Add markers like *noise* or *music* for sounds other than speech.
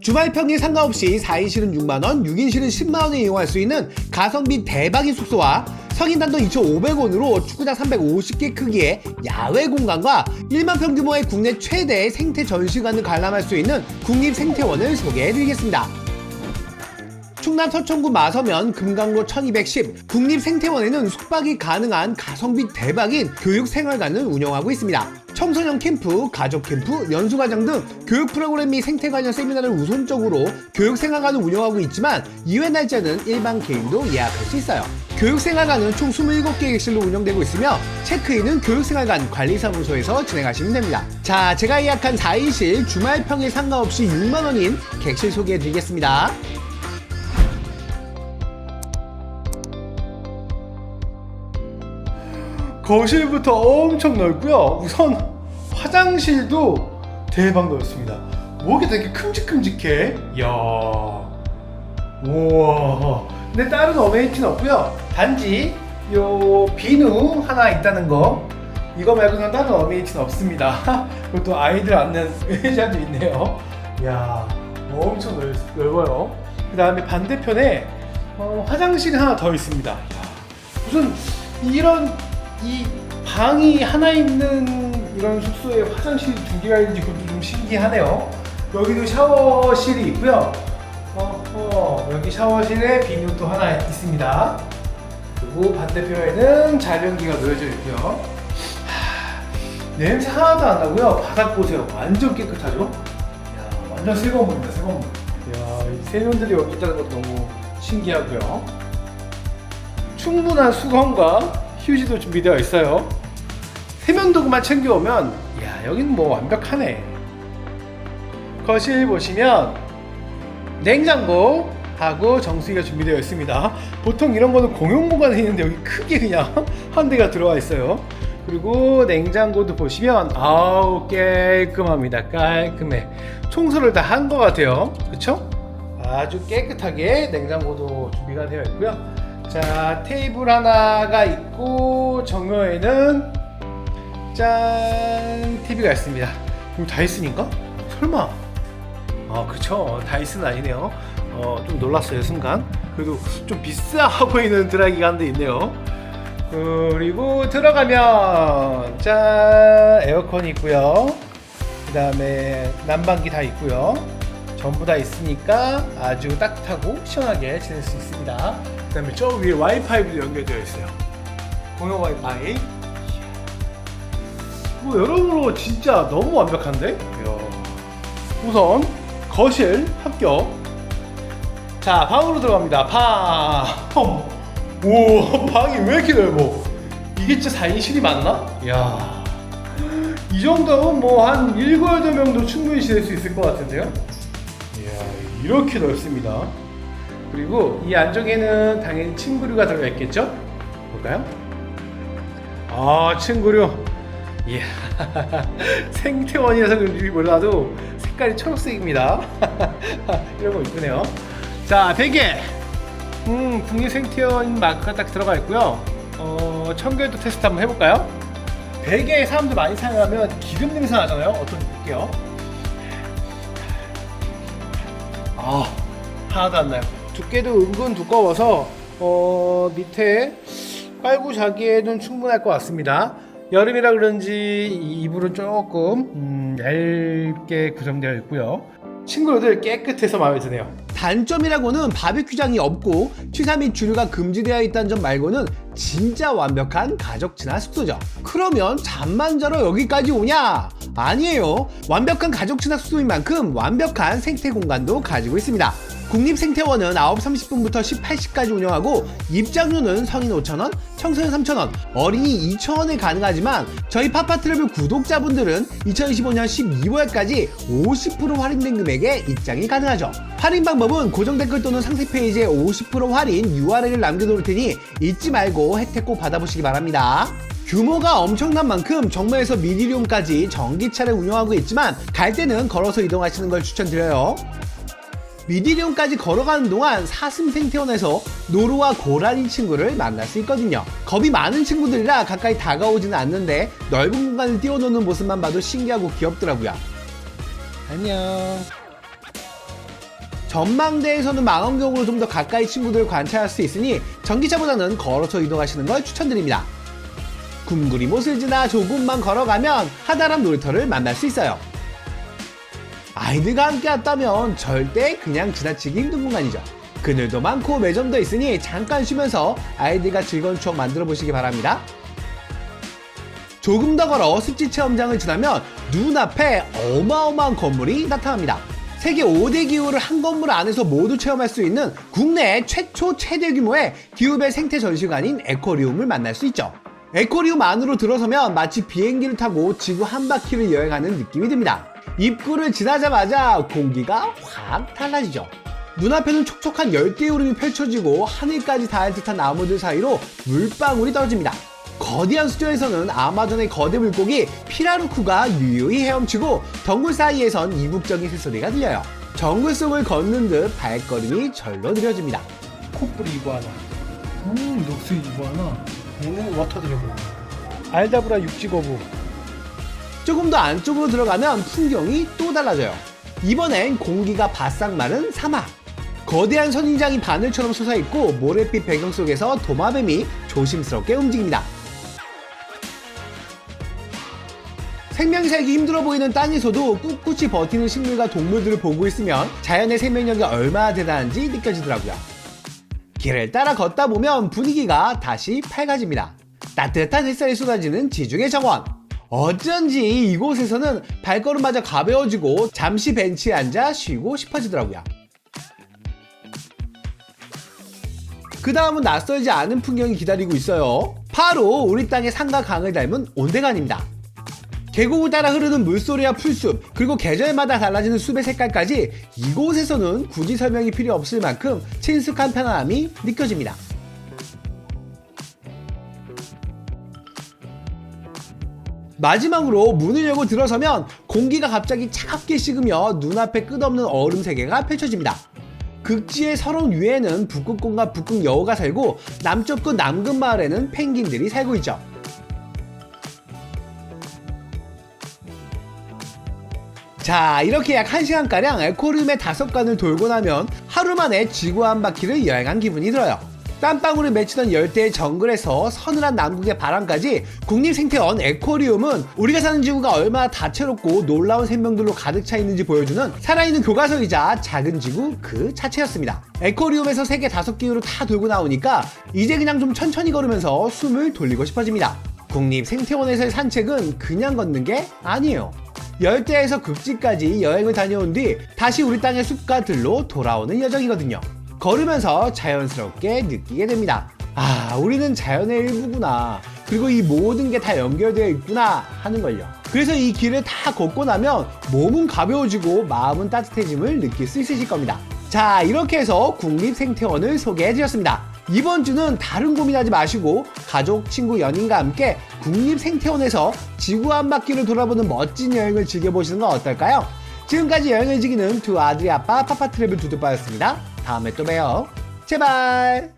주말 평일 상관없이 4인실은 6만원, 6인실은 10만원에 이용할 수 있는 가성비 대박인 숙소와 성인 단돈 2,500원으로 축구장 350개 크기의 야외 공간과 1만 평 규모의 국내 최대의 생태 전시관을 관람할 수 있는 국립생태원을 소개해드리겠습니다. 충남 서천구 마서면 금강로 1210 국립생태원에는 숙박이 가능한 가성비 대박인 교육생활관을 운영하고 있습니다. 청소년 캠프, 가족 캠프, 연수과정 등 교육 프로그램 및 생태 관련 세미나를 우선적으로 교육생활관을 운영하고 있지만 이외 날짜는 일반 개인도 예약할 수 있어요. 교육생활관은 총 27개 객실로 운영되고 있으며 체크인은 교육생활관 관리사무소에서 진행하시면 됩니다. 자, 제가 예약한 4인실 주말 평일 상관없이 6만원인 객실 소개해 드리겠습니다. 거실부터 엄청 넓고요. 우선 화장실도 대박 넓습니다. 목이 되게 큼직큼직해. 이야. 우와. 근데 다른 어메니티는 없고요. 단지 요 비누 하나 있다는 거. 이거 말고는 다른 어메니티는 없습니다. *laughs* 그리고 또 아이들 앉는 의자도 있네요. 이야, 엄청 넓, 넓어요. 그 다음에 반대편에 어, 화장실이 하나 더 있습니다. 무슨 이런 이 방이 하나 있는 이런 숙소에 화장실이 두 개가 있는지 그것도 좀 신기하네요. 여기도 샤워실이 있고요. 어, 어, 여기 샤워실에 비누도 하나 있습니다. 그리고 반대편에는 자변기가 놓여져 있고요. 하, 냄새 하나도 안 나고요. 바닥 보세요. 완전 깨끗하죠? 이야, 완전 새거운 물입니다. 새거운 물. 이야, 이 세면들이 여기 있다는 것도 너무 신기하고요. 충분한 수건과 휴지도 준비되어 있어요. 세면도구만 챙겨오면, 이야, 여긴 뭐 완벽하네. 거실 보시면, 냉장고 하고 정수기가 준비되어 있습니다. 보통 이런 거는 공용 공간에 있는데 여기 크게 그냥 *laughs* 한 대가 들어와 있어요. 그리고 냉장고도 보시면 아우 깔끔합니다. 깔끔해. 청소를 다 한 것 같아요. 그쵸? 아주 깨끗하게 냉장고도 준비가 되어 있고요. 자 테이블 하나가 있고 정면에는 짠 TV가 있습니다. 이거 다이슨인가? 설마? 아 그렇죠 다이슨 아니네요. 어, 좀 놀랐어요 순간. 그래도 좀 비싸 보이는 드라이기가 한 대 있네요. 그리고 들어가면 짠! 에어컨이 있고요. 그 다음에 난방기 다 있고요. 전부 다 있으니까 아주 따뜻하고 시원하게 지낼 수 있습니다. 그 다음에 저 위에 와이파이도 연결되어 있어요. 공용 와이파이 뭐 여러모로 진짜 너무 완벽한데? 이야. 우선 거실 합격. 자 방으로 들어갑니다. 방. 오 방이 왜 이렇게 넓어? 이게 진짜 4인실이 맞나? 이야. 이 정도면 뭐 한 7, 8명도 충분히 지낼 수 있을 것 같은데요? 이야 이렇게 넓습니다. 그리고 이 안쪽에는 당연히 침구류가 들어있겠죠? 볼까요? 아 침구류. 이야 *laughs* 생태원이라서 그런지 몰라도 색깔이 초록색입니다. *laughs* 이런 거 이쁘네요. 자 베개 음 국립생태원 마크가 딱 들어가 있고요. 어 청결도 테스트 한번 해볼까요? 베개에 사람들 많이 사용하면 기름 냄새 나잖아요. 어떤지 볼게요. 아 하나도 안 나요. 두께도 은근 두꺼워서 어 밑에 깔고 자기에는 충분할 것 같습니다 여름이라 그런지 이 이불은 조금 음, 얇게 구성되어 있고요. 친구들 깨끗해서 마음에 드네요. 단점이라고는 바비큐장이 없고 취사 및 주류가 금지되어 있다는 점 말고는 진짜 완벽한 가족 친화 숙소죠. 그러면 잠만 자러 여기까지 오냐? 아니에요. 완벽한 가족 친화 숙소인 만큼 완벽한 생태 공간도 가지고 있습니다. 국립생태원은 9시 30분부터 18시까지 운영하고 입장료는 성인 5,000원, 청소년 3,000원, 어린이 2,000원에 가능하지만 저희 파파트래블 구독자분들은 2025년 12월까지 50% 할인된 금액에 입장이 가능하죠. 할인 방법은 고정 댓글 또는 상세 페이지에 50% 할인 URL을 남겨놓을 테니 잊지 말고 혜택 꼭 받아보시기 바랍니다. 규모가 엄청난 만큼 정부에서 미디룸까지 전기차를 운영하고 있지만 갈 때는 걸어서 이동하시는 걸 추천드려요. 미디리움까지 걸어가는 동안 사슴 생태원에서 노루와 고라니 친구를 만날 수 있거든요. 겁이 많은 친구들이라 가까이 다가오지는 않는데 넓은 공간을 뛰어노는 모습만 봐도 신기하고 귀엽더라고요. 안녕. 전망대에서는 망원경으로 좀 더 가까이 친구들을 관찰할 수 있으니 전기차보다는 걸어서 이동하시는 걸 추천드립니다. 궁구리 못을 지나 조금만 걸어가면 하다람 놀이터를 만날 수 있어요. 아이들과 함께 왔다면 절대 그냥 지나치기 힘든 공간이죠. 그늘도 많고 매점도 있으니 잠깐 쉬면서 아이들과 즐거운 추억 만들어 보시기 바랍니다. 조금 더 걸어 습지 체험장을 지나면 눈앞에 어마어마한 건물이 나타납니다. 세계 5대 기후를 한 건물 안에서 모두 체험할 수 있는 국내 최초 최대 규모의 기후별 생태 전시관인 에코리움을 만날 수 있죠. 에코리움 안으로 들어서면 마치 비행기를 타고 지구 한 바퀴를 여행하는 느낌이 듭니다. 입구를 지나자마자 공기가 확 달라지죠. 눈앞에는 촉촉한 열대우림이 펼쳐지고 하늘까지 닿을 듯한 나무들 사이로 물방울이 떨어집니다. 거대한 수조에서는 아마존의 거대 물고기 피라루쿠가 유유히 헤엄치고 덩굴 사이에선 이국적인 새소리가 들려요. 정글 속을 걷는 듯 발걸음이 절로 느려집니다. 코뿔이 이구아나. 음, 녹수 이구아나. 얘는 워터 드래곤. 알다브라 육지거부. 조금 더 안쪽으로 들어가면 풍경이 또 달라져요. 이번엔 공기가 바싹 마른 사막. 거대한 선인장이 바늘처럼 솟아있고 모래빛 배경 속에서 도마뱀이 조심스럽게 움직입니다. 생명이 살기 힘들어 보이는 땅에서도 꿋꿋이 버티는 식물과 동물들을 보고 있으면 자연의 생명력이 얼마나 대단한지 느껴지더라고요. 길을 따라 걷다 보면 분위기가 다시 밝아집니다. 따뜻한 햇살이 쏟아지는 지중해 정원. 어쩐지 이곳에서는 발걸음마저 가벼워지고 잠시 벤치에 앉아 쉬고 싶어지더라고요. 그 다음은 낯설지 않은 풍경이 기다리고 있어요. 바로 우리 땅의 산과 강을 닮은 온대간입니다. 계곡을 따라 흐르는 물소리와 풀숲, 그리고 계절마다 달라지는 숲의 색깔까지 이곳에서는 굳이 설명이 필요 없을 만큼 친숙한 편안함이 느껴집니다. 마지막으로 문을 열고 들어서면 공기가 갑자기 차갑게 식으며 눈앞에 끝없는 얼음 세계가 펼쳐집니다. 극지의 서러운 위에는 북극곰과 북극 여우가 살고 남쪽 끝 남극 마을에는 펭귄들이 살고 있죠. 자, 이렇게 약 1시간가량 에코리움의 다섯 관을 돌고 나면 하루 만에 지구 한 바퀴를 여행한 기분이 들어요. 땀방울이 맺히던 열대의 정글에서 서늘한 남극의 바람까지 국립생태원 에코리움은 우리가 사는 지구가 얼마나 다채롭고 놀라운 생명들로 가득 차 있는지 보여주는 살아있는 교과서이자 작은 지구 그 자체였습니다. 에코리움에서 세계 다섯 기후를 다 돌고 나오니까 이제 그냥 좀 천천히 걸으면서 숨을 돌리고 싶어집니다. 국립생태원에서의 산책은 그냥 걷는 게 아니에요. 열대에서 극지까지 여행을 다녀온 뒤 다시 우리 땅의 숲과 들로 돌아오는 여정이거든요. 걸으면서 자연스럽게 느끼게 됩니다. 아, 우리는 자연의 일부구나. 그리고 이 모든 게 다 연결되어 있구나 하는 걸요. 그래서 이 길을 다 걷고 나면 몸은 가벼워지고 마음은 따뜻해짐을 느낄 수 있으실 겁니다. 자, 이렇게 해서 국립생태원을 소개해 드렸습니다. 이번 주는 다른 고민하지 마시고 가족, 친구, 연인과 함께 국립생태원에서 지구 한 바퀴를 돌아보는 멋진 여행을 즐겨보시는 건 어떨까요? 지금까지 여행을 즐기는 두 아들의 아빠 파파트래블 두두빠였습니다. 다음에 또 봬요. 제발!